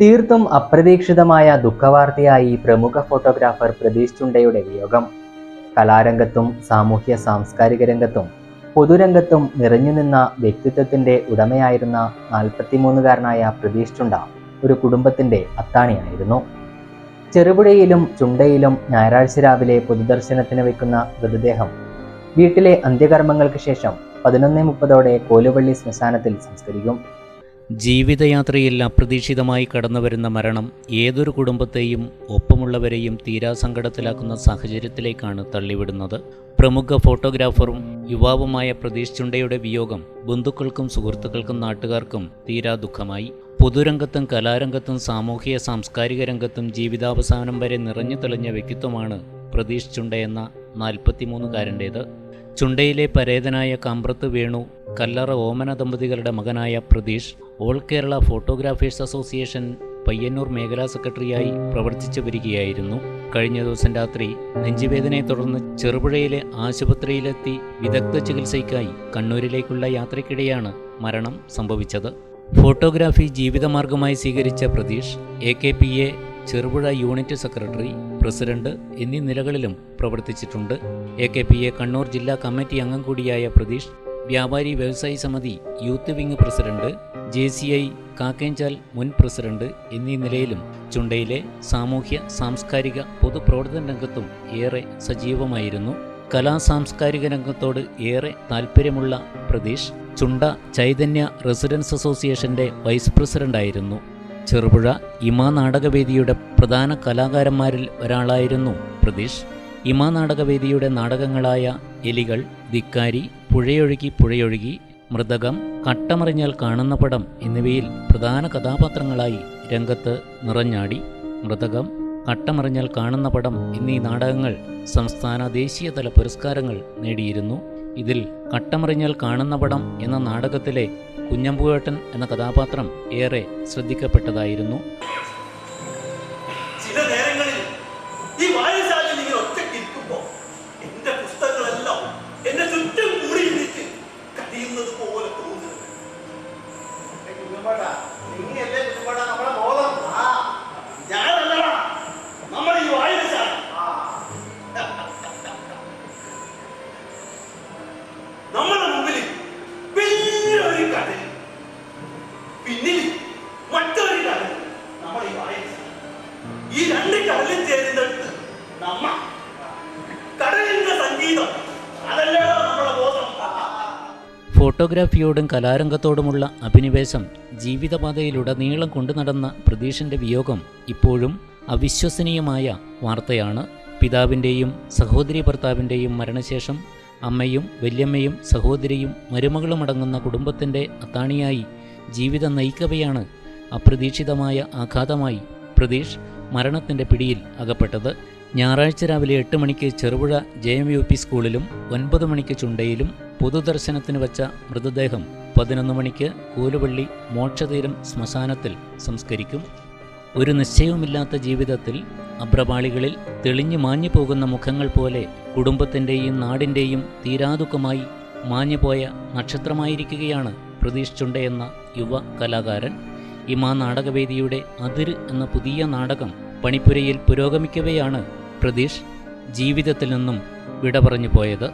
തീർത്തും അപ്രതീക്ഷിതമായ ദുഃഖവാർത്തയായി പ്രമുഖ ഫോട്ടോഗ്രാഫർ പ്രതീഷ് ചുണ്ടയുടെ വിയോഗം. കലാരംഗത്തും സാമൂഹ്യ സാംസ്കാരിക രംഗത്തും പൊതുരംഗത്തും നിറഞ്ഞുനിന്ന വ്യക്തിത്വത്തിന്റെ ഉടമയായിരുന്ന നാൽപ്പത്തിമൂന്നുകാരനായ പ്രതീഷ് ചുണ്ട ഒരു കുടുംബത്തിന്റെ അത്താണിയായിരുന്നു. ചെറുപുഴയിലും ചുണ്ടയിലും ഞായറാഴ്ച രാവിലെ പൊതുദർശനത്തിന് വയ്ക്കുന്ന മൃതദേഹം വീട്ടിലെ അന്ത്യകർമ്മങ്ങൾക്ക് ശേഷം പതിനൊന്ന് മുപ്പതോടെ കോലുവള്ളി ശ്മശാനത്തിൽ സംസ്കരിക്കും. ജീവിതയാത്രയിൽ അപ്രതീക്ഷിതമായി കടന്നുവരുന്ന മരണം ഏതൊരു കുടുംബത്തെയും ഒപ്പമുള്ളവരെയും തീരാസങ്കടത്തിലാക്കുന്ന സാഹചര്യത്തിലേക്കാണ് തള്ളിവിടുന്നത്. പ്രമുഖ ഫോട്ടോഗ്രാഫറും യുവാവുമായ പ്രതീഷ് ചുണ്ടയുടെ വിയോഗം ബന്ധുക്കൾക്കും സുഹൃത്തുക്കൾക്കും നാട്ടുകാർക്കും തീരാ ദുഃഖമായി. പൊതുരംഗത്തും കലാരംഗത്തും സാമൂഹിക സാംസ്കാരിക രംഗത്തും ജീവിതാവസാനം വരെ നിറഞ്ഞു തെളിഞ്ഞ വ്യക്തിത്വമാണ് പ്രതീഷ് ചുണ്ട എന്ന നാൽപ്പത്തിമൂന്നുകാരന്റേത്. ചുണ്ടയിലെ പരേതനായ കമ്പ്രത്ത് വേണു കല്ലറ ഓമന ദമ്പതികളുടെ മകനായ Pratheesh all Kerala photographers association Payyannur മേഖലാ സെക്രട്ടറിയായി പ്രവർത്തിച്ചു വരികയായിരുന്നു. കഴിഞ്ഞ ദിവസം രാത്രി നെഞ്ചുവേദനയെ തുടർന്ന് ചെറുപുഴയിലെ ആശുപത്രിയിലെത്തി വിദഗ്ധ ചികിത്സയ്ക്കായി കണ്ണൂരിലേക്കുള്ള യാത്രയ്ക്കിടെയാണ് മരണം സംഭവിച്ചത്. ഫോട്ടോഗ്രാഫി ജീവിതമാർഗമായി സ്വീകരിച്ച Pratheesh A K P A Cherupuzha unit secretary president എന്നീ നിലകളിലും പ്രവർത്തിച്ചിട്ടുണ്ട്. A K P A Kannur ജില്ലാ കമ്മിറ്റി അംഗം കൂടിയായ Pratheesh Vyapari Vyavasayi Samithi youth wing president J C I Kakkenchal മുൻ പ്രസിഡന്റ് എന്നീ നിലയിലും ചുണ്ടയിലെ സാമൂഹ്യ സാംസ്കാരിക പൊതുപ്രവർത്തന രംഗത്തും ഏറെ സജീവമായിരുന്നു. കലാ സാംസ്കാരിക രംഗത്തോട് ഏറെ താല്പര്യമുള്ള പ്രതീഷ് ചുണ്ട ചൈതന്യ റെസിഡൻസ് അസോസിയേഷന്റെ വൈസ് പ്രസിഡന്റായിരുന്നു. ചെറുപുഴ ഇമാ നാടകവേദിയുടെ പ്രധാന കലാകാരന്മാരിൽ ഒരാളായിരുന്നു പ്രതീഷ് ഇമാ നാടകവേദിയുടെ നാടകങ്ങളായ എലികൾ ധിക്കാരി പുഴയൊഴുകി പുഴയൊഴുകി മൃതകം കട്ടമറിഞ്ഞാൽ കാണുന്ന പടം എന്നിവയിൽ പ്രധാന കഥാപാത്രങ്ങളായി രംഗത്ത് നിറഞ്ഞാടി. മൃതകം കട്ടമറിഞ്ഞാൽ കാണുന്ന പടം എന്നീ നാടകങ്ങൾ സംസ്ഥാന ദേശീയതല പുരസ്കാരങ്ങൾ നേടിയിരുന്നു. ഇതിൽ കട്ടമറിഞ്ഞാൽ കാണുന്ന പടം എന്ന നാടകത്തിലെ കുഞ്ഞമ്പുവേട്ടൻ എന്ന കഥാപാത്രം ഏറെ ശ്രദ്ധിക്കപ്പെട്ടതായിരുന്നു. ഈ രണ്ട് കടലും ചേരുന്നിടത്ത് നമ്മ കടലിന്റെ സംഗീതം. അതല്ലേ നമ്മുടെ ബോധം. ഫോട്ടോഗ്രാഫിയോടും കലാരംഗത്തോടുമുള്ള അഭിനിവേശം ജീവിതപാതയിലുടനീളം കൊണ്ടു നടന്ന പ്രതീഷിന്റെ വിയോഗം ഇപ്പോഴും അവിശ്വസനീയമായ വാർത്തയാണ്. പിതാവിന്റെയും സഹോദരി ഭർത്താവിന്റെയും മരണശേഷം അമ്മയും വല്യമ്മയും സഹോദരിയും മരുമകളും അടങ്ങുന്ന കുടുംബത്തിന്റെ അത്താണിയായി ജീവിതം നയിക്കവെയാണ് അപ്രതീക്ഷിതമായ ആഘാതമായി. പ്രതീഷ് മരണത്തിന്റെ പിടിയിൽ അകപ്പെട്ടത്. ഞായറാഴ്ച രാവിലെ എട്ട് മണിക്ക് Cherupuzha J M U P സ്കൂളിലും ഒൻപത് മണിക്ക് ചുണ്ടയിലും പൊതുദർശനത്തിന് വച്ച മൃതദേഹം പതിനൊന്ന് മണിക്ക് കൂലുപള്ളി മോക്ഷതീരം ശ്മശാനത്തിൽ സംസ്കരിക്കും. ഒരു നിശ്ചയവുമില്ലാത്ത ജീവിതത്തിൽ അഭ്രപാളികളിൽ തെളിഞ്ഞു മാഞ്ഞു പോകുന്ന മുഖങ്ങൾ പോലെ കുടുംബത്തിന്റെയും നാടിന്റെയും തീരാദുഃഖമായി മാഞ്ഞുപോയ നക്ഷത്രമായിരിക്കുകയാണ് പ്രതീക്ഷിച്ചുണ്ട് എന്ന യുവ കലാകാരൻ. ഇമാ നാടകവേദിയുടെ അതിര് എന്ന പുതിയ നാടകം പണിപ്പുരയിൽ പുരോഗമിക്കവെയാണ് പ്രതീഷ് ജീവിതത്തിൽ നിന്നും വിട പറഞ്ഞു പോയത്.